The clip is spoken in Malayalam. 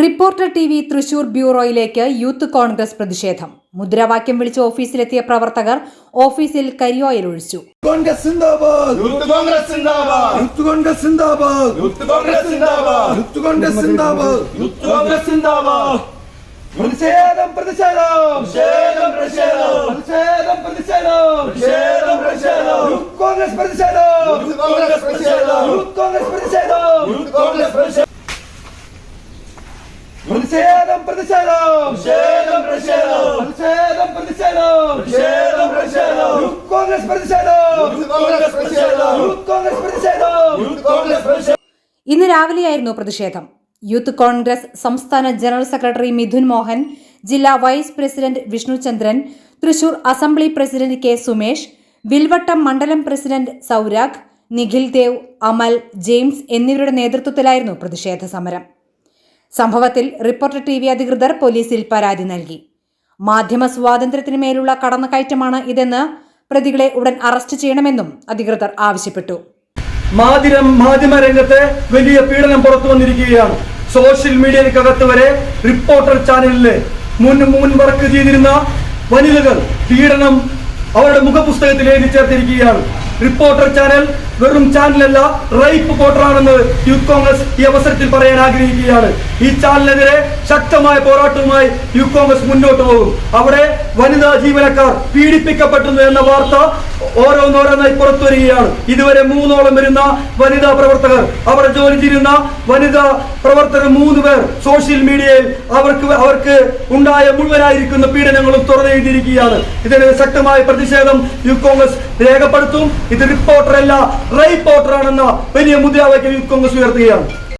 റിപ്പോർട്ടർ ടി വി തൃശൂർ ബ്യൂറോയിലേക്ക് യൂത്ത് കോൺഗ്രസ് പ്രതിഷേധം. മുദ്രാവാക്യം വിളിച്ച് ഓഫീസിലെത്തിയ പ്രവർത്തകർ ഓഫീസിൽ കരിയോയിൽ ഒഴിച്ചു. കോൺഗ്രസ് പ്രതിഷേധം പ്രതിഷേധം. പ്രതിഷേധം പ്രതിഷേധം. പ്രതിഷേധം പ്രതിഷേധം. കോൺഗ്രസ് പ്രതിഷേധം. കോൺഗ്രസ് പ്രതിഷേധം. പ്രതിഷേധം പ്രതിഷേധം. പ്രതിഷേധം പ്രതിഷേധം. പ്രതിഷേധം പ്രതിഷേധം. പ്രതിഷേധം പ്രതിഷേധം. യൂത്ത് കോൺഗ്രസ് പ്രതിഷേധം. യൂത്ത് കോൺഗ്രസ് പ്രതിഷേധം. യൂത്ത് കോൺഗ്രസ് പ്രതിഷേധം. യൂത്ത് കോൺഗ്രസ് പ്രതിഷേധം. ഇന്ന് രാവിലെയായിരുന്നു പ്രതിഷേധം. യൂത്ത് കോൺഗ്രസ് സംസ്ഥാന ജനറൽ സെക്രട്ടറി മിഥുൻ മോഹൻ ജില്ലാ vice president Vishnuchandran Thrissur assembly president K Sumesh Vilvattam മണ്ഡലം പ്രസിഡന്റ് സൗരാഗ് നിഖിൽ ദേവ് അമൽ ജെയിംസ് എന്നിവരുടെ നേതൃത്വത്തിലായിരുന്നു പ്രതിഷേധ സമരം. സംഭവത്തിൽ റിപ്പോർട്ടർ ടി വി അധികൃതർ പോലീസിൽ പരാതി നൽകി. മാധ്യമ സ്വാതന്ത്ര്യത്തിന് മേലുള്ള കടന്നുകയറ്റമാണ് ഇതെന്ന് പ്രതികളെ ഉടൻ അറസ്റ്റ് ചെയ്യണമെന്നും അധികൃതർ ആവശ്യപ്പെട്ടു. മാധ്യമ മാധ്യമ രംഗത്തെ വലിയ പീഡനം പുറത്തു വന്നിരിക്കുകയാണ്. സോഷ്യൽ മീഡിയക്കകത്ത് വരെ റിപ്പോർട്ടർ ചാനലിലെ മുൻ മുൻ വർക്ക് ചെയ്തിരുന്ന വനിതകൾ പീഡനം അവരുടെ മുഖപുസ്തകത്തിൽ എഴുതി ചേർത്തിരിക്കുകയാണ്. റിപ്പോർട്ടർ ചാനൽ വെറും ചാനലല്ല റൈപ്പ് കോട്ടറാണെന്ന് യൂത്ത് കോൺഗ്രസ് ഈ അവസരത്തിൽ പറയാൻ ആഗ്രഹിക്കുകയാണ്. ഈ ചാനലിനെതിരെ ശക്തമായ പോരാട്ടവുമായി യൂത്ത് കോൺഗ്രസ് മുന്നോട്ട് പോകും. അവിടെ വനിതാ ജീവനക്കാർ പീഡിപ്പിക്കപ്പെട്ടുന്നു എന്ന വാർത്ത ഓരോന്നോരോന്നായി പുറത്തു വരികയാണ് ഇതുവരെ മൂന്നോളം വരുന്ന വനിതാ പ്രവർത്തകർ അവിടെ ജോലി ചെയ്യുന്ന വനിതാ പ്രവർത്തകർ മൂന്ന് പേർ സോഷ്യൽ മീഡിയയിൽ അവർക്ക് അവർക്ക് ഉണ്ടായ മുഴുവനായിരിക്കുന്ന പീഡനങ്ങളും തുറന്നെഴുതിയിരിക്കുകയാണ് ഇതിന് ശക്തമായ പ്രതിഷേധം യൂത്ത് കോൺഗ്രസ് രേഖപ്പെടുത്തും. ഇത് റിപ്പോർട്ടറല്ല റൈപ്പോർട്ടറാണെന്ന വലിയ മുദ്രാവാക്യം യൂത്ത് കോൺഗ്രസ് ഉയർത്തുകയാണ്.